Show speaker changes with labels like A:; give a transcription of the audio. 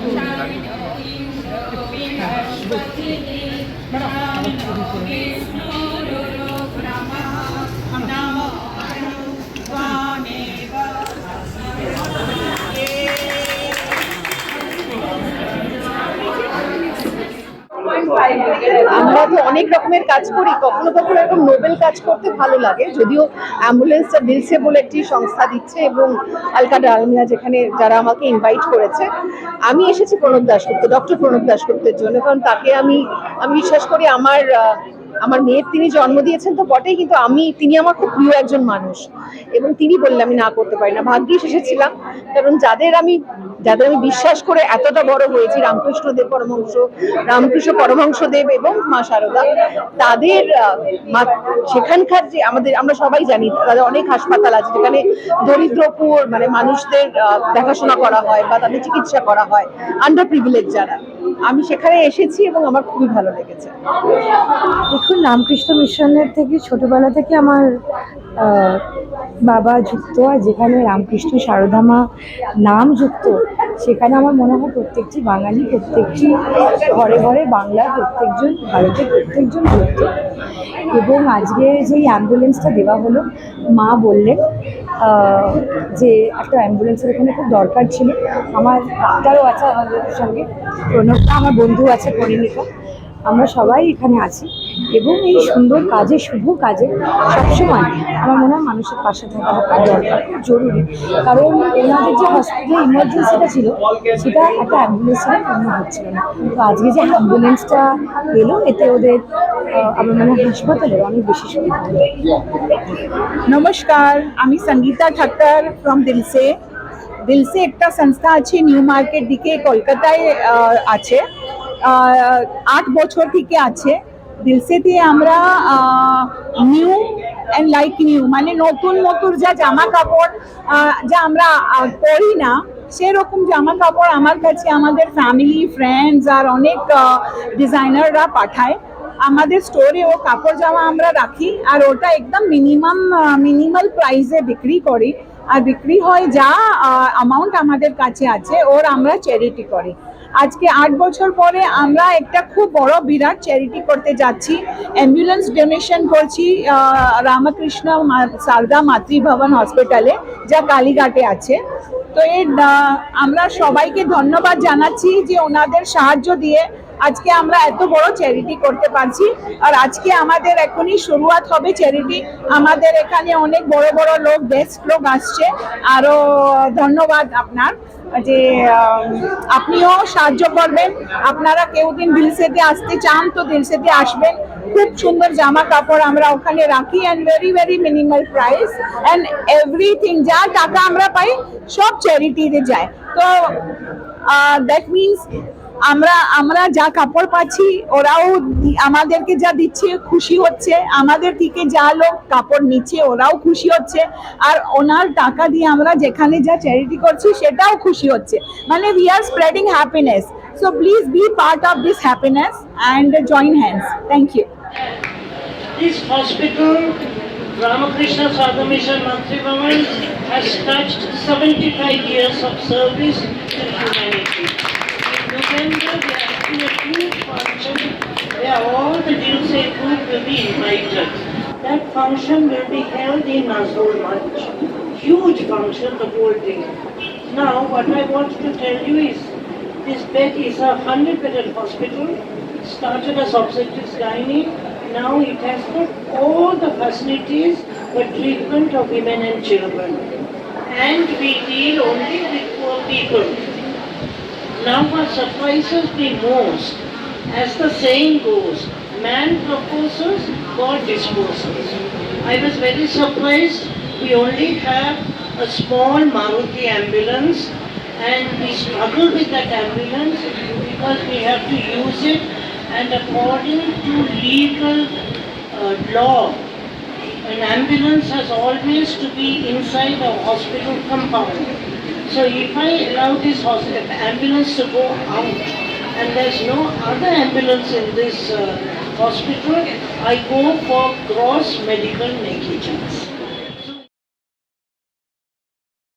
A: তো অনেক রকমের কাজ করি, কখনো কখনো এরকম নোবেল কাজ করতে ভালো লাগে। যদিও অ্যাম্বুলেন্সটা দিলসে বলে একটি সংস্থা দিচ্ছে এবং আলকা ডালমিয়া যেখানে যারা আমাকে ইনভাইট করেছে, আমি এসেছি প্রণব দাশগুপ্ত ডক্টর প্রণব দাশগুপ্তের জন্য। কারণ তাকে আমি আমি বিশ্বাস করি আমার আমার মেয়ের তিনি জন্ম দিয়েছেন তো বটেই, কিন্তু আমি, তিনি আমার খুব প্রিয় একজন মানুষ। এবং তিনি বললে আমি না করতে পারি না। ভাগ্যিস এসেছিলাম, কারণ যাদের আমি যাদের আমি বিশ্বাস করে এতটা বড় হয়েছি, রামকৃষ্ণ দেব পরমহংস, রামকৃষ্ণ পরমহংস দেব এবং মা শারদা তাদের সেখানকার যে আমাদের, আমরা সবাই জানি, তাদের অনেক হাসপাতাল আছে যেখানে দরিদ্রপুর মানে মানুষদের দেখাশোনা করা হয় বা তাদের চিকিৎসা করা হয় আন্ডার প্রিভিলেজ যারা। আমি সেখানে এসেছি এবং আমার খুবই ভালো লেগেছে।
B: দেখুন, রামকৃষ্ণ মিশনের থেকে, ছোটবেলা থেকে আমার বাবা যুক্ত আর যেখানে রামকৃষ্ণ সারদামা নাম যুক্ত, সেখানে আমার মনে হয় প্রত্যেকটি বাঙালি, প্রত্যেকটি ঘরে ঘরে বাংলার প্রত্যেকজন, ভারতের প্রত্যেকজন যুক্ত এবং আজকে যেই অ্যাম্বুলেন্সটা দেওয়া হলো, মা বললেন যে একটা অ্যাম্বুলেন্সের এখানে খুব দরকার ছিল। আমার ডাক্তারও আছে আমাদের সঙ্গে প্রণবটা আমার বন্ধু আছে, পরিণীতা। আমরা সবাই এখানে আছি। এবং এই সুন্দর কাজে, শুভ কাজে সবসময় আমার মনে হয় মানুষের পাশে থাকা দরকার, খুব জরুরি। কারণ ওনাদের যে হসপিটালে ইমার্জেন্সিটা ছিল, সেটা একটা অ্যাম্বুলেন্সের পূর্ণ হচ্ছিল না। তো আজকে যে অ্যাম্বুলেন্সটা এলো, এতে ওদের আমার মনে হয় হাসপাতালের অনেক বেশি সুবিধা
C: নমস্কার, আমি সঙ্গীতা ঠাক্কর ফ্রম দিলসে। দিলসে একটা সংস্থা আছে, নিউ মার্কেট দিকে, কলকাতায় আছে। আট বছর থেকে আছে। দিলসেতে আমরা নিউ অ্যান্ড লাইক নিউ মানে নতুন নতুন যা জামা কাপড় যা আমরা পরি না, সেরকম জামা কাপড় আমার কাছে আমাদের ফ্যামিলি ফ্রেন্ডস আর অনেক ডিজাইনাররা পাঠায়। আমাদের স্টোরে ও কাপড় জামা আমরা রাখি আর ওটা একদম মিনিমাম মিনিমাল প্রাইসে বিক্রি করি। আর বিক্রি হয় যা অ্যামাউন্ট আমাদের কাছে আছে, ওর আমরা চ্যারিটি করি। আজকে আট বছর পরে আমরা একটা খুব বড় বিরাট চ্যারিটি করতে যাচ্ছি। অ্যাম্বুলেন্স ডোনেশন করছি রামকৃষ্ণ সারদা মাতৃভবন হসপিটালে যা কালীঘাটে আছে। তো এর আমরা সবাইকে ধন্যবাদ জানাচ্ছি যে ওনাদের সাহায্য দিয়ে আজকে আমরা এত বড় চ্যারিটি করতে পারছি। আর আজকে আমাদের এখনই শুরুয়াত হবে চ্যারিটি আমাদের এখানে অনেক বড় বড় লোক বেস্ট লোক আসছে। আরও ধন্যবাদ আপনার। যে আপনিও সাহায্য করবেন। আপনারা কেউ দিন দিলসেতে আসতে চান তো দিলসেতে আসবেন। খুব সুন্দর জামা কাপড় আমরা ওখানে রাখি and very very minimal price and everything যা টাকা আমরা পাই, সব চ্যারিটিতে যায়। তো দ্যাট মিনস আমরা আমরা যা কাপড় পাচ্ছি ওরাও আমাদেরকে যা দিচ্ছে খুশি হচ্ছে। আমাদের থেকে যা লোক কাপড় নিচ্ছে ওরাও খুশি হচ্ছে। আর ওনার টাকা দিয়ে আমরা যেখানে যা চ্যারিটি করছি সেটাও খুশি হচ্ছে। মানে we are spreading happiness so please be part of this happiness and join hands thank you
D: This hospital, Ramakrishna Sadhu Mission Mantribhavan, has touched 75 years of service to humanity. Function will be held in Nazrul Manch. Huge function, the whole thing. Now, what I want to tell you is, this bed is a 100-bedded hospital. It started as obstetrics gynae. Now it has got all the facilities for treatment of women and children. And we deal only with poor people. Now what surprises me most, as the saying goes, man proposes, God disposes. I was very surprised, we only have a small Maruti ambulance and we struggle with that ambulance because we have to use it and according to legal uh, law, an ambulance has always to be inside a hospital compound. So if I allow this ambulance to go out and there's no other ambulance in this uh, hospital, I go for gross medical negligence.